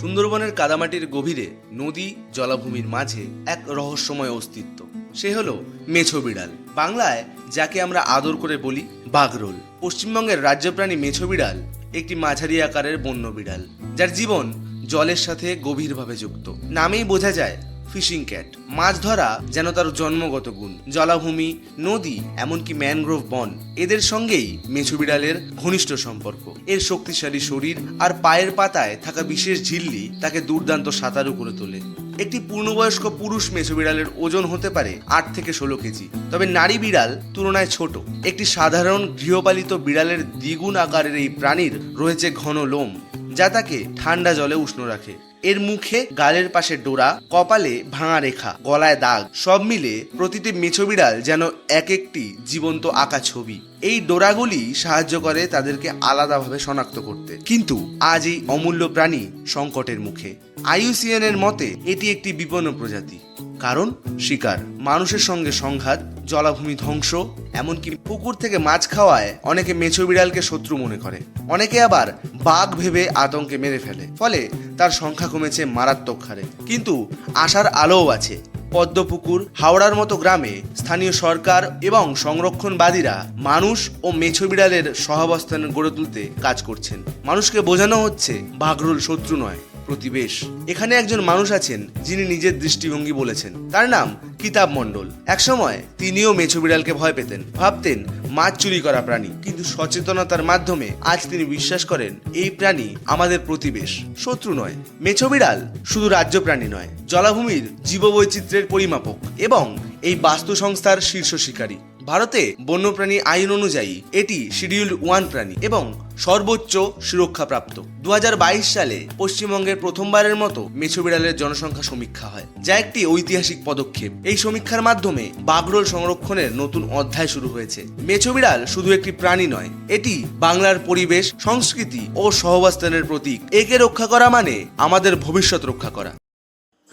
সুন্দরবনের কাদামাটির গভীরে নদী জলাভূমির মাঝে এক রহস্যময় অস্তিত্ব। সে হলো মেছো বিড়াল। বাংলায় যাকে আমরা আদর করে বলি বাগরোল। পশ্চিমবঙ্গের রাজ্যপ্রাণী মেছো বিড়াল একটি মাঝারি আকারের বন্য বিড়াল, যার জীবন জলের সাথে গভীরভাবে যুক্ত। নামেই বোঝা যায় ফিশিং ক্যাট। মাছ ধরা যেন তার জন্মগত গুণ। জলাভূমি, নদী, এমনকি ম্যানগ্রোভ বন, এদের সঙ্গেই মেছো বিড়ালের ঘনিষ্ঠ সম্পর্ক। এর শক্তিশালী শরীর আর পায়ের পাতায় থাকা বিশেষ ঝিল্লি তাকে দুর্দান্ত সাঁতারু করে তোলে। একটি পূর্ণবয়স্ক পুরুষ মেছো বিড়ালের ওজন হতে পারে আট থেকে ষোলো কেজি, তবে নারী বিড়াল তুলনায় ছোট। একটি সাধারণ গৃহপালিত বিড়ালের দ্বিগুণ আকারের এই প্রাণীর রয়েছে ঘন লোম। যা তাকে ঠান্ডা জলে উষ্ণ রাখে। এর মুখে গালের পাশে ডোরা, কপালে ভাঙা রেখা, গলায় দাগ, সব মিলে প্রতিটি মেছো বিড়াল যেন এক একটি জীবন্ত আঁকা ছবি। এই ডোরাগুলি সাহায্য করে তাদেরকে আলাদাভাবে শনাক্ত করতে। কিন্তু আজ এই অমূল্য প্রাণী সংকটের মুখে। আইইউসিএন এর মতে, এটি একটি বিপন্ন প্রজাতি। কারণ শিকার। মানুষের সঙ্গে সংঘাত, জলাভূমি ধ্বংস, এমনকি পুকুর থেকে মাছ খাওয়ায় অনেকে মেছো বিড়ালকে শত্রু মনে করে। অনেকে আবার বাঘ ভেবে আতঙ্কে মেরে ফেলে, ফলে তার সংখ্যা কমেছে মারাত্মক হারে। কিন্তু আশার আলোও আছে। পদ্মপুকুর হাওড়ার মতো গ্রামে স্থানীয় সরকার এবং সংরক্ষণবাদীরা মানুষ ও মেছো বিড়ালের সহাবস্থান গড়ে তুলতে কাজ করছেন। মানুষকে বোঝানো হচ্ছে, বাঘরুল শত্রু নয়। প্রতিবেশ। এখানে একজন মানুষ আছেন, যিনি নিজের দৃষ্টিভঙ্গি বলেছেন। তার নাম কিতাব মণ্ডল। একসময় তিনিও মেছো বিড়ালকে ভয় পেতেন। ভাবতেন, মাছ চুরি করা প্রাণী। কিন্তু সচেতনতার মাধ্যমে আজ তিনি বিশ্বাস করেন, এই প্রাণী আমাদের প্রতিবেশ। শত্রু নয়। মেছো বিড়াল শুধু রাজ্য প্রাণী নয়, জলাভূমির জীববৈচিত্র্যের পরিমাপক এবং এই বাস্তু সংস্থার শীর্ষ শিকারী। ভারতে বন্যপ্রাণী আইন অনুযায়ী এটি শিডিউল্ড ওয়ান প্রাণী এবং সর্বোচ্চ সুরক্ষাপ্রাপ্ত। দু হাজার বাইশ সালে পশ্চিমবঙ্গের প্রথমবারের মতো মেছো বিড়ালের জনসংখ্যা সমীক্ষা হয়, যা একটি ঐতিহাসিক পদক্ষেপ। এই সমীক্ষার মাধ্যমে বাগরোল সংরক্ষণের নতুন অধ্যায় শুরু হয়েছে। মেছো বিড়াল শুধু একটি প্রাণী নয়, এটি বাংলার পরিবেশ, সংস্কৃতি ও সহবাস্থানের প্রতীক। একে রক্ষা করা মানে আমাদের ভবিষ্যৎ রক্ষা করা।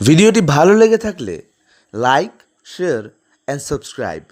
ভিডিওটি ভালো লেগে থাকলে লাইক, শেয়ার অ্যান্ড সাবস্ক্রাইব